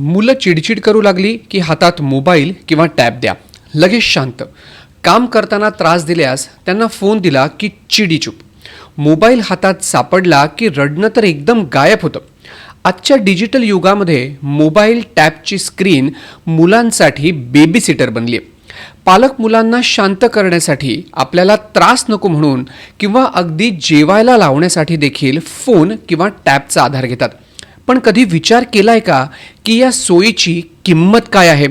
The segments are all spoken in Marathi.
मुलं चिडचिड करू लागली की हातात मोबाईल किंवा टॅब द्या. लगेच शांत. काम करताना त्रास दिल्यास त्यांना फोन दिला की चिडीचूप मोबाईल हातात सापडला की रडणं तर एकदम गायब होतं. आजच्या डिजिटल युगामध्ये मोबाईल टॅबची स्क्रीन मुलांसाठी बेबी सिटर बनली आहे पालक मुलांना शांत करण्यासाठी आपल्याला त्रास नको म्हणून किंवा अगदी जेवायला लावण्यासाठी देखील फोन किंवा टॅबचा आधार घेतात. पण कधी विचार केला आहे का की या सोयीची किंमत काय आहे?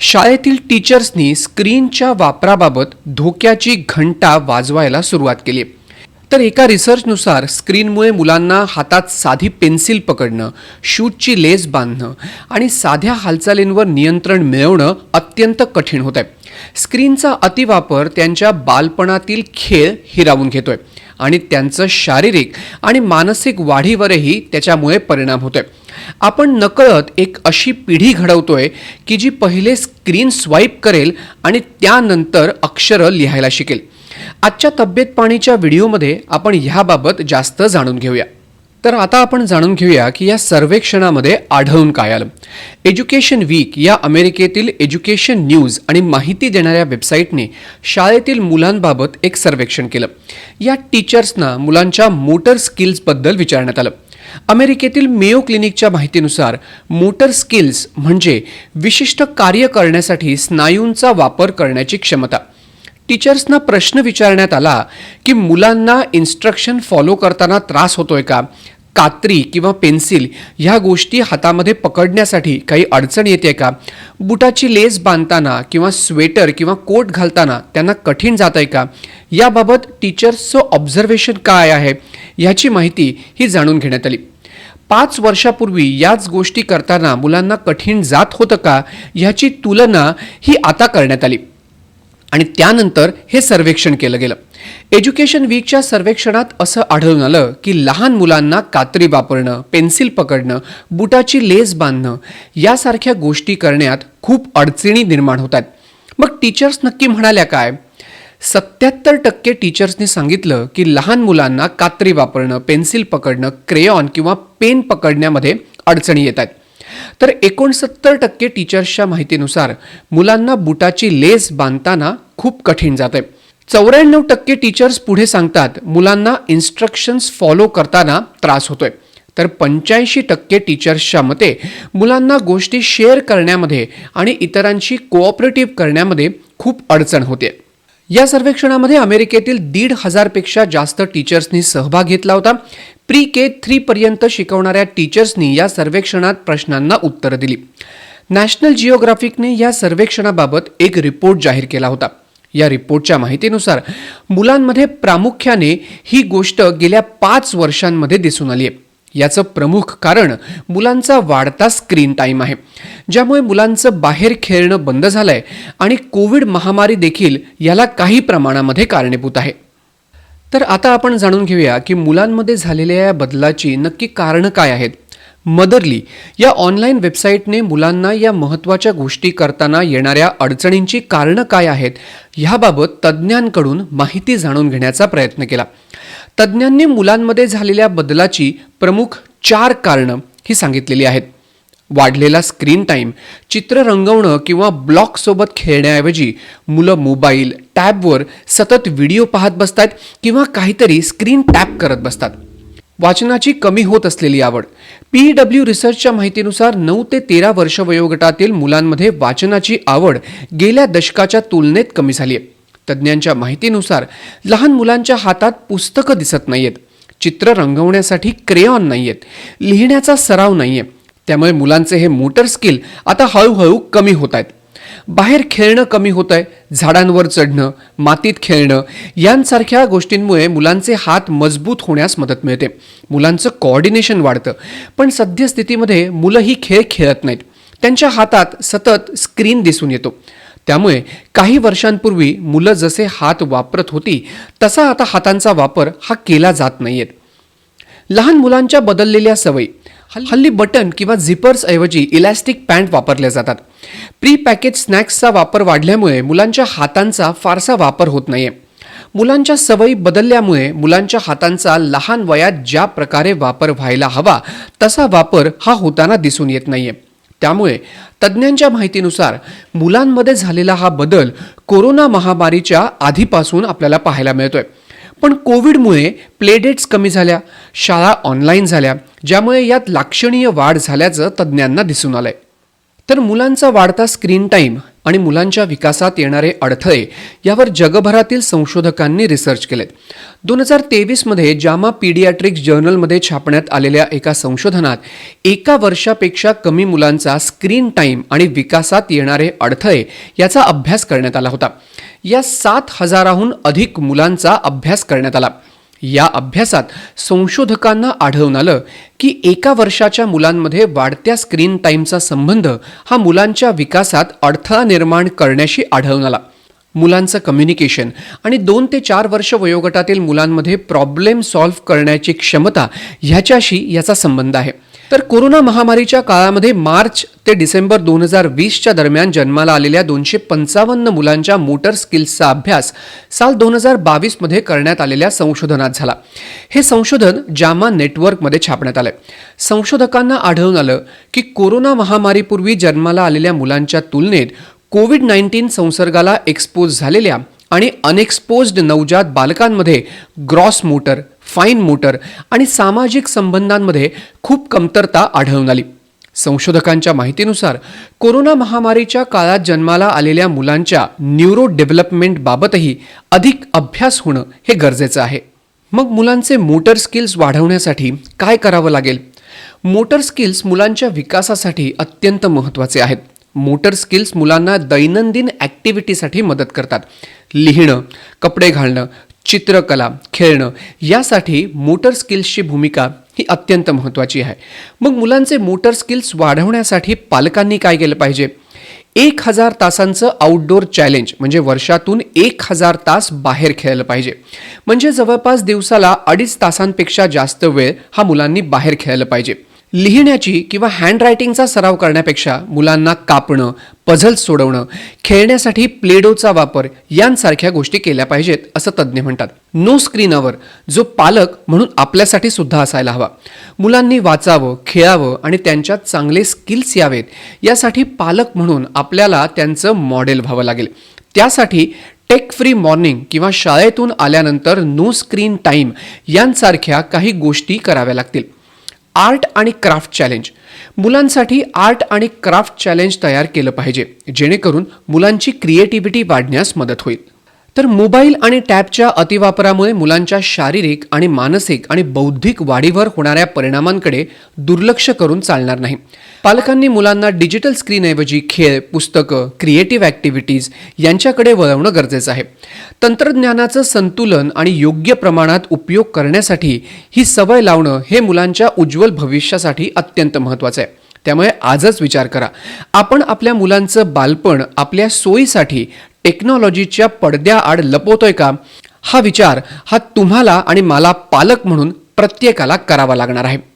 शाळेतील टीचर्सनी स्क्रीनच्या वापराबाबत धोक्याची घंटा वाजवायला सुरुवात केली. तर एका रिसर्चनुसार स्क्रीनमुळे मुलांना हातात साधी पेन्सिल पकडणं शूटची लेस बांधणं आणि साध्या हालचालींवर नियंत्रण मिळवणं अत्यंत कठीण होत आहे स्क्रीनचा अतिवापर त्यांच्या बालपणातील खेळ हिरावून घेतोय. आणि त्यांचं शारीरिक आणि मानसिक वाढीवरही त्याच्यामुळे परिणाम होतोय. आपण नकळत एक अशी पिढी घडवतोय की जी पहिले स्क्रीन स्वाईप करेल आणि त्यानंतर अक्षरं लिहायला शिकेल. आजच्या तब्येत पाणीच्या व्हिडिओमध्ये आपण ह्याबाबत जास्त जाणून घेऊया. तर आता आपण जाणून घेऊया की या सर्वेक्षणामध्ये आढळून काय आलं. एज्युकेशन वीक या अमेरिकेतील एज्युकेशन न्यूज आणि माहिती देणाऱ्या वेबसाईटने शाळेतील मुलांबाबत एक सर्वेक्षण केलं. या टीचर्सना मुलांच्या मोटर स्किल्सबद्दल विचारण्यात आलं. अमेरिकेतील मेयो क्लिनिकच्या माहितीनुसार मोटर स्किल्स म्हणजे विशिष्ट कार्य करण्यासाठी स्नायूंचा वापर करण्याची क्षमता. टीचर्सना प्रश्न विचारण्यात आला की मुलांना इन्स्ट्रक्शन फॉलो करताना त्रास होतोय का? कात्री किंवा पेन्सिल ह्या गोष्टी हातामध्ये पकडण्यासाठी काही अडचण येते का? बुटाची लेस बांधताना किंवा स्वेटर किंवा कोट घालताना त्यांना कठीण जात आहे का? याबाबत टीचर्सचं ऑब्झर्वेशन काय आहे? ह्याची माहिती ही जाणून घेण्यात आली. पाच वर्षापूर्वी याच गोष्टी करताना मुलांना कठीण जात होतं का? ह्याची तुलना ही आता करण्यात आली. आणि त्यानंतर हे सर्वेक्षण केलं गेलं. एज्युकेशन वीकच्या सर्वेक्षणात असं आढळून आलं की लहान मुलांना कात्री वापरणं पेन्सिल पकडणं बुटाची लेस बांधणं यासारख्या गोष्टी करण्यात खूप अडचणी निर्माण होतात मग टीचर्स नक्की म्हणाल्या काय? सत्याहत्तर टक्के टीचर्सनी सांगितलं की लहान मुलांना कात्री वापरणं पेन्सिल पकडणं क्रेयॉन किंवा पेन पकडण्यामध्ये अडचणी येतात तर एकोणसत्तर टक्के टीचर्सच्या माहितीनुसार मुलांना बुटाची लेस बांधताना खूप कठीण जाते. चौऱ्याण्णव टक्के टीचर्स पुढे सांगतात मुलांना इन्स्ट्रक्शन्स फॉलो करताना त्रास होतोय. तर पंच्याऐंशी टक्के टीचर्सच्या मते मुलांना गोष्टी शेअर करण्यामध्ये आणि इतरांशी कोऑपरेटिव्ह करण्यामध्ये खूप अडचण होते. या सर्वेक्षणामध्ये अमेरिकेतील दीड हजारपेक्षा जास्त टीचर्सनी सहभाग घेतला होता. प्री के थ्रीपर्यंत शिकवणाऱ्या टीचर्सनी या सर्वेक्षणात प्रश्नांना उत्तरं दिली. नॅशनल जिओग्राफिकने या सर्वेक्षणाबाबत एक रिपोर्ट जाहीर केला होता. या रिपोर्टच्या माहितीनुसार मुलांमध्ये प्रामुख्याने ही गोष्ट गेल्या पाच वर्षांमध्ये दिसून आली आहे. याचं प्रमुख कारण मुलांचा वाढता स्क्रीन टाईम आहे. ज्यामुळे मुलांचं बाहेर खेळणं बंद झालंय आणि कोविड महामारी देखील याला काही प्रमाणामध्ये कारणीभूत आहे. तर आता आपण जाणून घेऊया की मुलांमध्ये झालेल्या या बदलाची नक्की कारणं काय आहेत. मदरली या ऑनलाईन वेबसाईटने मुलांना या महत्त्वाच्या गोष्टी करताना येणाऱ्या अडचणींची कारणं काय आहेत ह्याबाबत तज्ज्ञांकडून माहिती जाणून घेण्याचा प्रयत्न केला. तज्ज्ञांनी मुलांमध्ये झालेल्या बदलाची प्रमुख चार कारणं ही सांगितलेली आहेत. वाढलेला स्क्रीन टाईम चित्र रंगवणं किंवा ब्लॉकसोबत खेळण्याऐवजी मुलं मोबाईल टॅबवर सतत व्हिडिओ पाहत बसतात किंवा काहीतरी स्क्रीन टॅप करत बसतात. वाचनाची कमी होत असलेली आवड. पी डब्ल्यू रिसर्चच्या माहितीनुसार नऊ ते तेरा वर्ष वयोगटातील मुलांमध्ये वाचनाची आवड गेल्या दशकाच्या तुलनेत कमी झाली आहे. तज्ज्ञांच्या माहितीनुसार लहान मुलांच्या हातात पुस्तकं दिसत नाहीयेत. चित्र रंगवण्यासाठी क्रेयॉन नाहीयेत. लिहिण्याचा सराव नाहीये. त्यामुळे मुलांचे हे मोटर स्किल आता हळूहळू कमी होत आहेत बाहेर खेळणं कमी होत आहे झाडांवर चढणं मातीत खेळणं यांसारख्या गोष्टींमुळे मुलांचे हात मजबूत होण्यास मदत मिळते. मुलांचं कॉर्डिनेशन वाढतं. पण सद्यस्थितीमध्ये मुलं ही खेळ खेळत नाहीत. त्यांच्या हातात सतत स्क्रीन दिसून येतो. त्यामुळे काही वर्षांपूर्वी मुलं जसे हात वापरत होती तसा आता हातांचा वापर हा केला जात नाहीयेत. लहान मुलांच्या बदललेल्या सवयी हल्ली बटन किंवा झिपर्स ऐवजी इलॅस्टिक पॅन्ट वापरल्या जातात. प्री पॅकेज स्नॅक्सचा वापर वाढल्यामुळे मुलांच्या हातांचा फारसा वापर होत नाहीये. मुलांच्या सवयी बदलल्यामुळे मुलांच्या हातांचा लहान वयात ज्या प्रकारे वापर व्हायला हवा तसा वापर हा होताना दिसून येत नाहीये. त्यामुळे तज्ज्ञांच्या माहितीनुसार मुलांमध्ये झालेला हा बदल कोरोना महामारीच्या आधीपासून आपल्याला पाहायला मिळतोय. पण कोविडमुळे प्लेडेट्स कमी झाल्या शाळा ऑनलाईन झाल्या ज्यामुळे यात लाक्षणीय वाढ झाल्याचं तज्ज्ञांना दिसून आलंय. तर मुलांचा वाढता स्क्रीन टाईम आणि मुलांच्या विकासात येणारे अडथळे यावर जगभरातील संशोधकांनी रिसर्च केलेत. दोन हजार तेवीसमध्ये जामा पीडियाट्रिक्स जर्नलमध्ये छापण्यात आलेल्या एका संशोधनात एका वर्षापेक्षा कमी मुलांचा स्क्रीन टाईम आणि विकासात येणारे अडथळे याचा अभ्यास करण्यात आला होता. या सात हजाराहून अधिक मुलांचा अभ्यास करण्यात आला. या अभ्यासात संशोधकांना आढळून आलं की एका वर्षाच्या मुलांमध्ये वाढत्या स्क्रीन टाईमचा संबंध हा मुलांच्या विकासात अडथळा निर्माण करण्याशी आढळून आला. मुलांचं कम्युनिकेशन आणि दोन ते चार वर्ष वयोगटातील मुलांमध्ये प्रॉब्लेम सॉल्व्ह करण्याची क्षमता ह्याच्याशी याचा संबंध आहे. तर कोरोना महामारीच्या काळामध्ये मार्च ते डिसेंबर दोन हजार वीसच्या दरम्यान जन्माला आलेल्या दोनशे पंचावन्न मुलांच्या मोटर स्किल्सचा अभ्यास साल दोन हजार बावीसमध्ये करण्यात आलेल्या संशोधनात झाला. हे संशोधन जामा नेटवर्कमध्ये छापण्यात आलं संशोधकांना आढळून आलं की कोरोना महामारीपूर्वी जन्माला आलेल्या मुलांच्या तुलनेत कोविड नाईन्टीन संसर्गाला एक्सपोज झालेल्या आणि अनएक्सपोज्ड नवजात बालकांमध्ये ग्रॉस मोटर फाईन मोटर आणि सामाजिक संबंधांमध्ये खूप कमतरता आढळून आली. संशोधकांच्या माहितीनुसार कोरोना महामारीच्या काळात जन्माला आलेल्या मुलांच्या न्यूरो डेव्हलपमेंट बाबतही अधिक अभ्यास होणं हे गरजेचं आहे. मग मुलांचे मोटर स्किल्स वाढवण्यासाठी काय करावं लागेल? मोटर स्किल्स मुलांच्या विकासासाठी अत्यंत महत्त्वाचे आहेत. मोटर स्किल्स मुलांना दैनंदिन ॲक्टिव्हिटीसाठी मदत करतात. लिहिणं कपडे घालणं चित्रकला खेळणं यासाठी मोटर स्किल्सची भूमिका ही अत्यंत महत्त्वाची आहे. मग मुलांचे मोटर स्किल्स वाढवण्यासाठी पालकांनी काय केलं पाहिजे? एक हजार तासांचं आउटडोअर चॅलेंज म्हणजे वर्षातून एक हजार तास बाहेर खेळलं पाहिजे. म्हणजे जवळपास दिवसाला अडीच तासांपेक्षा जास्त वेळ हा मुलांनी बाहेर खेळलं पाहिजे. लिहिण्याची किंवा हँडरायटिंगचा सराव करण्यापेक्षा मुलांना कापणं पझल्स सोडवणं खेळण्यासाठी प्लेडोचा वापर यांसारख्या गोष्टी केल्या पाहिजेत असं तज्ज्ञ म्हणतात. नो स्क्रीनवर जो पालक म्हणून आपल्यासाठी सुद्धा असायला हवा. मुलांनी वाचावं खेळावं आणि त्यांच्यात चांगले स्किल्स यावेत यासाठी पालक म्हणून आपल्याला त्यांचं मॉडेल व्हावं लागेल. त्यासाठी टेक फ्री मॉर्निंग किंवा शाळेतून आल्यानंतर नो स्क्रीन टाईम यांसारख्या काही गोष्टी कराव्या लागतील. आर्ट आणि क्राफ्ट चॅलेंज. मुलांसाठी आर्ट आणि क्राफ्ट चॅलेंज तयार केलं पाहिजे जेणेकरून मुलांची क्रिएटिव्हिटी वाढण्यास मदत होईल. तर मोबाईल आणि टॅबच्या अतिवापरामुळे मुलांच्या शारीरिक आणि मानसिक आणि बौद्धिक वाढीवर होणाऱ्या परिणामांकडे दुर्लक्ष करून चालणार नाही. पालकांनी मुलांना डिजिटल स्क्रीनऐवजी खेळ पुस्तकं क्रिएटिव्ह ॲक्टिव्हिटीज यांच्याकडे वळवणं गरजेचं आहे. तंत्रज्ञानाचं संतुलन आणि योग्य प्रमाणात उपयोग करण्यासाठी ही सवय लावणं हे मुलांच्या उज्ज्वल भविष्यासाठी अत्यंत महत्त्वाचं आहे. त्यामुळे आजच विचार करा. आपण आपल्या मुलांचं बालपण आपल्या सोयीसाठी टेक्नॉलॉजीच्या पडद्याआड लपवतोय का? हा विचार हा तुम्हाला आणि मला पालक म्हणून प्रत्येकाला करावा लागणार आहे.